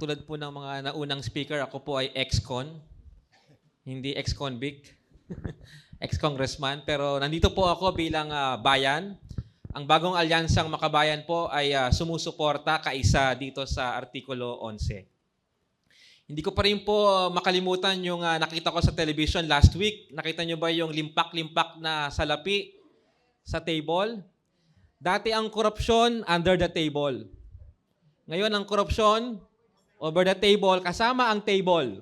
tulad po ng mga naunang speaker, ako po ay ex-con, hindi ex-convict, ex-congressman. Pero nandito po ako bilang ah, bayan. Ang bagong alyansang makabayan po ay ah, sumusuporta kaisa dito sa Artikulo 11. Hindi ko pa rin po makalimutan yung ah, nakita ko sa television last week. Nakita nyo ba yung limpak-limpak na salapi sa table? Dati ang korupsyon under the table. Ngayon ang korupsyon over the table kasama ang table.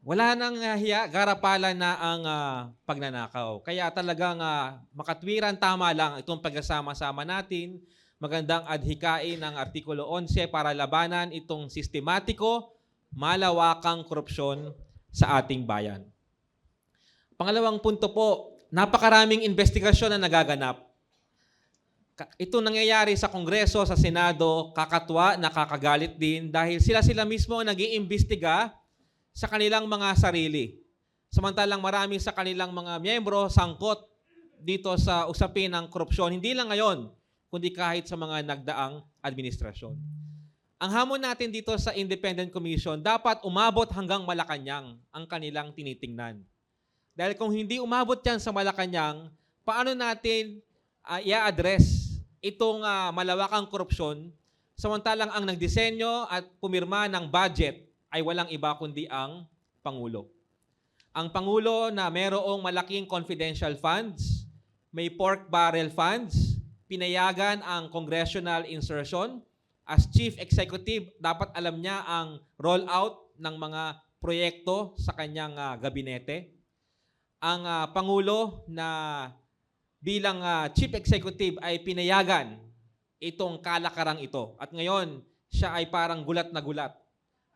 Wala nang uh, hiya, garapalan na ang ah, pagnanakaw. Kaya talagang ah, makatwiran tama lang itong pagsasama-sama natin. Magandang adhikain ng Artikulo 11 para labanan itong sistematiko, malawakang korupsyon sa ating bayan. Pangalawang punto po, napakaraming investigasyon na nagaganap. Ito nangyayari sa Kongreso, sa Senado, kakatwa, nakakagalit din dahil sila-sila mismo ang nag iimbestiga sa kanilang mga sarili. Samantalang marami sa kanilang mga miyembro sangkot dito sa usapin ng korupsyon. Hindi lang ngayon, kundi kahit sa mga nagdaang administrasyon. Ang hamon natin dito sa Independent Commission, dapat umabot hanggang Malacanang ang kanilang tinitingnan. Dahil kung hindi umabot yan sa Malacanang, paano natin ah, i-address itong ah, malawakang korupsyon samantalang ang nagdisenyo at pumirma ng budget ay walang iba kundi ang Pangulo. Ang Pangulo na merong malaking confidential funds, may pork barrel funds, pinayagan ang congressional insertion. As chief executive, dapat alam niya ang rollout ng mga proyekto sa kanyang ah, gabinete. Ang ah, Pangulo na bilang ah, chief executive ay pinayagan itong kalakarang ito. At ngayon, siya ay parang gulat na gulat.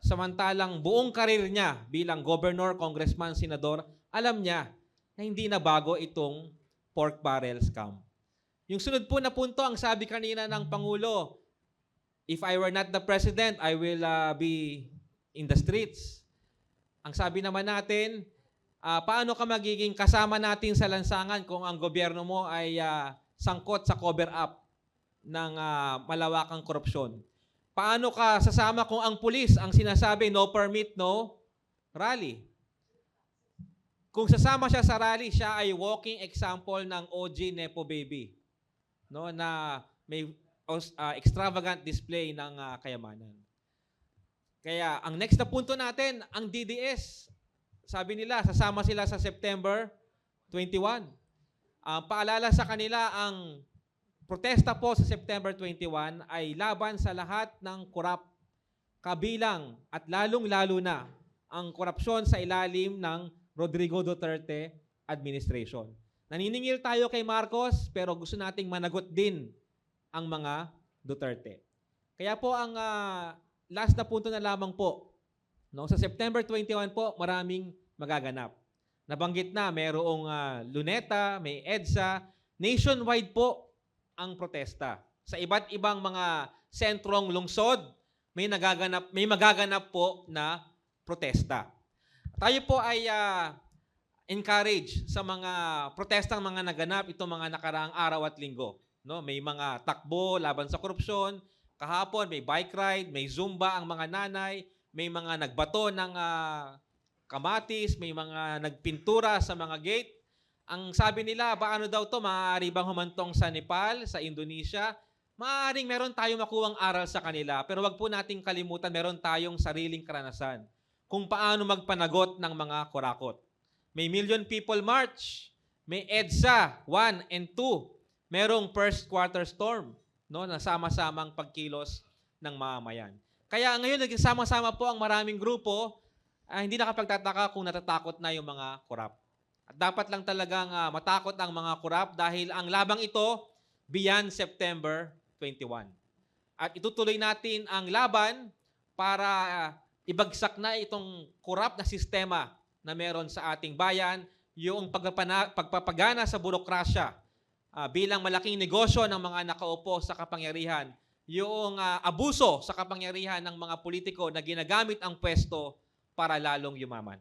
Samantalang buong karir niya bilang governor, congressman, senador, alam niya na hindi na bago itong pork barrel scam. Yung sunod po na punto, ang sabi kanina ng Pangulo, if I were not the president, I will uh, be in the streets. Ang sabi naman natin, ah, paano ka magiging kasama natin sa lansangan kung ang gobyerno mo ay ah, sangkot sa cover up ng ah, malawakang korupsyon? Paano ka sasama kung ang pulis ang sinasabi no permit, no rally? Kung sasama siya sa rally, siya ay walking example ng OG Nepo Baby no na may ah, extravagant display ng ah, kayamanan. Kaya ang next na punto natin, ang DDS. Sabi nila, sasama sila sa September 21. Ang paalala sa kanila, ang protesta po sa September 21 ay laban sa lahat ng korap kabilang at lalong-lalo na ang korupsyon sa ilalim ng Rodrigo Duterte administration. Naniningil tayo kay Marcos pero gusto nating managot din ang mga Duterte. Kaya po ang ah, last na punto na lamang po. No, sa September 21 po, maraming magaganap. Nabanggit na, mayroong ah, Luneta, may EDSA, nationwide po ang protesta. Sa iba't ibang mga sentrong lungsod, may nagaganap, may magaganap po na protesta. Tayo po ay ah, encourage sa mga protestang mga naganap itong mga nakaraang araw at linggo. No, may mga takbo laban sa korupsyon. Kahapon may bike ride, may zumba ang mga nanay, may mga nagbato ng ah, kamatis, may mga nagpintura sa mga gate. Ang sabi nila, paano daw to maaari bang humantong sa Nepal, sa Indonesia? Maaaring meron tayong makuwang aral sa kanila, pero wag po nating kalimutan meron tayong sariling karanasan kung paano magpanagot ng mga kurakot. May Million People March, may EDSA 1 and 2, merong first quarter storm, no, na sama-samang pagkilos ng mamamayan. Kaya ngayon naging sama-sama po ang maraming grupo, ah, hindi nakapagtataka kung natatakot na yung mga korap. At dapat lang talagang ah, matakot ang mga korap dahil ang labang ito beyond September 21. At itutuloy natin ang laban para ah, ibagsak na itong korap na sistema na meron sa ating bayan, yung pagpapana- pagpapagana sa burokrasya ah, bilang malaking negosyo ng mga nakaupo sa kapangyarihan, yung ah, abuso sa kapangyarihan ng mga politiko na ginagamit ang pwesto para lalong yumaman.